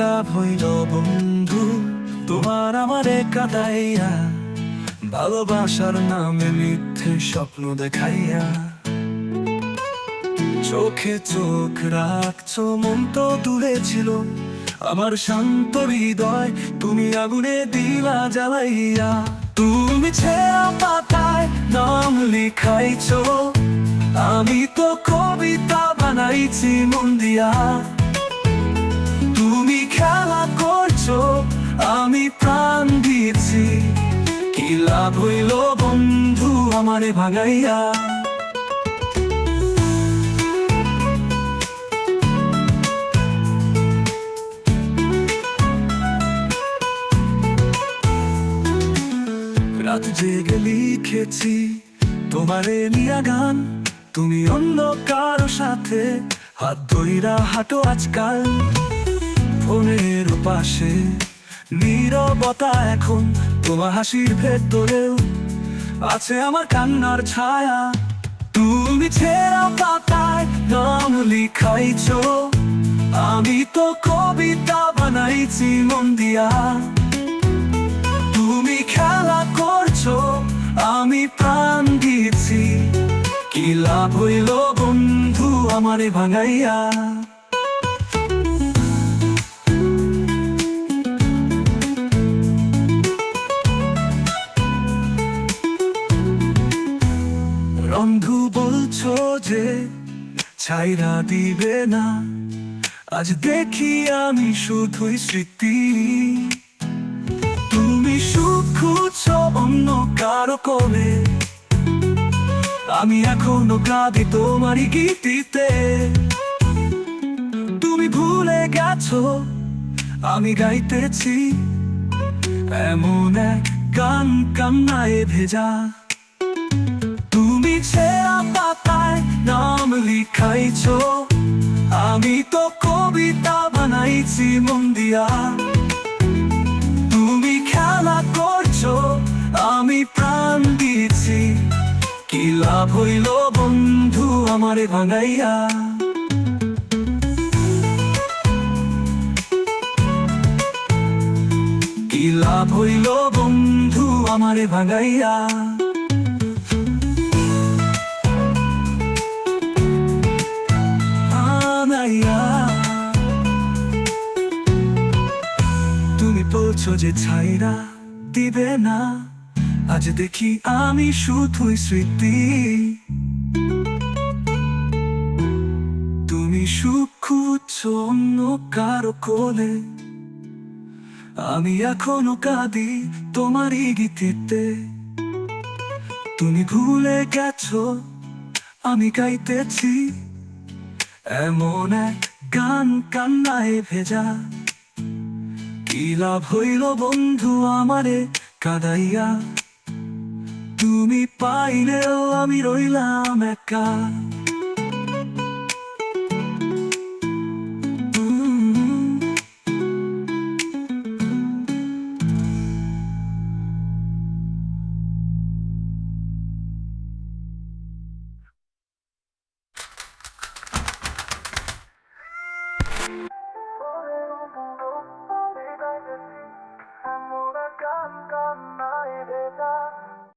লাভ হইল বন্ধু, তোমার আমারে কাদাইয়া ভালোবাসার নামে মিথ্যে স্বপ্ন দেখাইয়া। চোখে চোখ রাখছো, মন তো দূরে ছিল, আমার শান্ত হৃদয় তুমি আগুনে দিলা জ্বালাইয়া। তুমি ছেঁড়া পাতায় নাম লিখাইছো, আমি তো কবিতা বানাইছি মন দিয়া। তুমি খেলা করছ, আমি প্রাণ দিয়েছি। কি লাভ হইল বন্ধু আমারে ভাগাইয়া? রাত জেগে লিখেছি, তোমারে নিয়া গান। তুমি অন্য কারও সাথে, হাত ধইরা হাঁটো আজকাল। ফোনের পাশে। নীরবতা এখন তোমার হাসির ভেতরেও আছে আমার কান্নার ছায়া। তুমি ছেঁড়া পাতায় নাম লিখাইছ। আমি তো কবিতা বানাইছি মন দিয়া। তুমি খেলা করছ, আমি প্রাণ দিয়েছি। কি লাভ হইল বন্ধু আমারে ভাঙাইয়া? বন্ধু বলছো যে ছাইরা দিবে না। আজ দেখি আমি শুধুই স্মৃতি। তুমি সুখ অন্য কারও কোলে। আমি এখনও কাঁদি তোমারই গীতিতে। তুমি ভুলে গেছো, আমি গাইতেছি। এমন এক গান কান্নায় ভেজা। নাম লিখাইছো আমি তো কবিতা বানাইছি মন দিয়া। তুমি খেলা করছ, আমি প্রাণ দিয়েছি। কি লাভ হইল বন্ধু আমারে ভাঙাইয়া? কি লাভ হইল বন্ধু আমারে ভাঙাইয়া? বলছো যে ছাইরা দিবে না। আজ দেখি আমি শুধুই স্মৃতি। তুমি সুখ খুঁজছো অন্য কারও কোলে। আমি এখনও কাঁদি তোমারই গীতিতে। তুমি ভুলে গেছো আমি গাইতেছি। এমন এক গান কান্নায় ভেজা। কি লাভ হইল বন্ধু আমারে কাদাইয়া তুমি পাইলেও আমি রইলাম একা